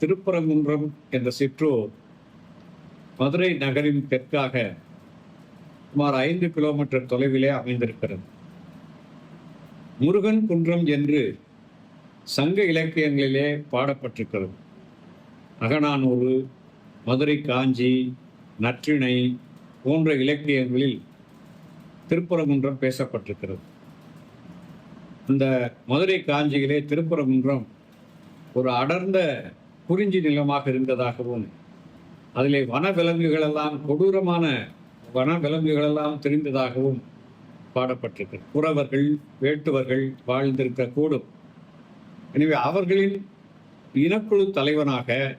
திருப்பரங்குன்றம் என்ற சிற்றூர் மதுரை நகரின் தெற்காக சுமார் ஐந்து கிலோமீட்டர் தொலைவிலே அமைந்திருக்கிறது. முருகன் குன்றம் என்று சங்க இலக்கியங்களிலே பாடப்பட்டிருக்கிறது. அகநானூறு மதுரை காஞ்சி நற்றிணை போன்ற இலக்கியங்களில் திருப்பரங்குன்றம் பேசப்பட்டிருக்கிறது. இந்த மதுரை காஞ்சியிலே திருப்பரங்குன்றம் ஒரு அடர்ந்த குறிஞ்சி நிலமாக இருந்ததாகவும் அதிலே வனவிலங்குகளெல்லாம் கொடூரமான வனவிலங்குகளெல்லாம் தெரிந்ததாகவும் பாடப்பட்டிருக்கு புறவர்கள் வேட்டுவர்கள் வாழ்ந்திருக்க கூடும். எனவே அவர்களின் இனக்குழு தலைவனாக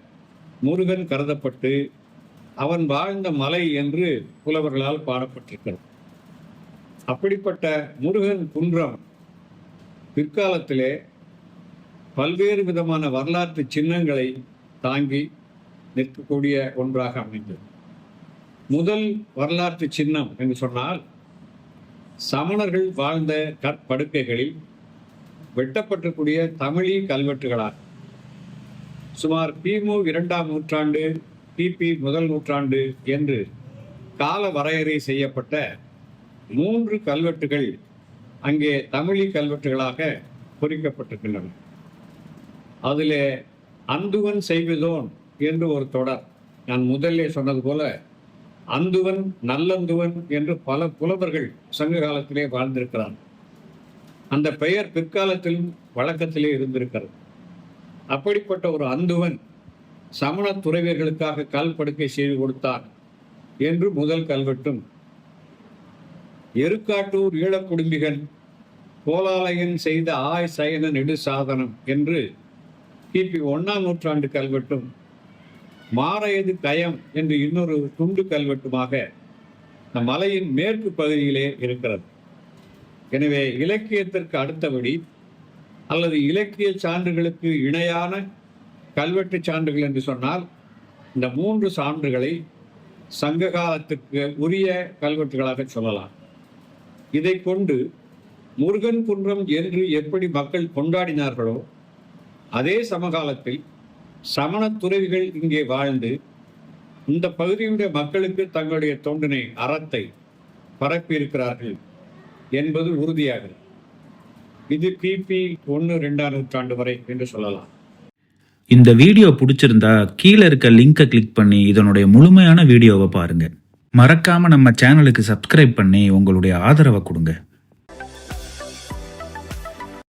முருகன் கருதப்பட்டு அவன் வாழ்ந்த மலை என்று புலவர்களால் பாடப்பட்டிருக்கிறது. அப்படிப்பட்ட முருகன் குன்றம் பிற்காலத்திலே பல்வேறு விதமான வரலாற்று சின்னங்களை தாங்கி நிற்கக்கூடிய ஒன்றாக அமைந்தது. முதல் வரலாற்று சின்னம் என்று சொன்னால் சமணர்கள் வாழ்ந்த கற்படுக்கைகளில் வெட்டப்பட்டக்கூடிய தமிழி கல்வெட்டுகளால் சுமார் கிமு இரண்டாம் நூற்றாண்டு கிபி முதல் நூற்றாண்டு என்று கால வரையறை செய்யப்பட்ட மூன்று கல்வெட்டுகள் அங்கே தமிழி கல்வெட்டுகளாக பொறிக்கப்பட்டிருக்கின்றன. அதில் அந்துவன் செய்வதோன் என்று ஒரு தொடர். நான் முதலே சொன்னது போல அந்துவன் நல்லந்துவன் என்று பல புலவர்கள் சங்க காலத்திலே வாழ்ந்திருக்கிறார் அந்த பெயர் பிற்காலத்திலும் வழக்கத்திலே இருந்திருக்கிறது. அப்படிப்பட்ட ஒரு அந்துவன் சமண துறவியர்களுக்காக கல் படுக்கை செய்து கொடுத்தான் என்று முதல் கல்வெட்டும் எருக்காட்டூர் ஈழக்குடும்பிகள் கோலாலயன் செய்த ஆய் சயன நெடு சாதனம் என்று கிபி ஒன்னாம் நூற்றாண்டு கல்வெட்டும் மாறையது கயம் என்று இன்னொரு துண்டு கல்வெட்டுமாக இந்த மலையின் மேற்கு பகுதியிலே இருக்கிறது. எனவே இலக்கியத்திற்கு அடுத்தபடி அல்லது இலக்கிய சான்றுகளுக்கு இணையான கல்வெட்டு சான்றுகள் என்று சொன்னால் இந்த மூன்று சான்றுகளை சங்க காலத்துக்கு உரிய கல்வெட்டுகளாக சொல்லலாம். இதை கொண்டு முருகன் குன்றம் என்று எப்படி மக்கள் கொண்டாடினார்களோ அதே சமகாலத்தில் சமண துறவிகள் இங்கே வாழ்ந்து இந்த பகுதியுடைய மக்களுக்கு தங்களுடைய தொண்டினை அறத்தை பரப்பியிருக்கிறார்கள் என்பது உறுதியாகிறது. இது கிபி ஒன்று ரெண்டாம் நூற்றாண்டு வரை என்று சொல்லலாம். இந்த வீடியோ பிடிச்சிருந்தா கீழே இருக்க லிங்கை கிளிக் பண்ணி இதனுடைய முழுமையான வீடியோவை பாருங்க. மறக்காம நம்ம சேனலுக்கு சப்ஸ்கிரைப் பண்ணி உங்களுடைய ஆதரவை கொடுங்க.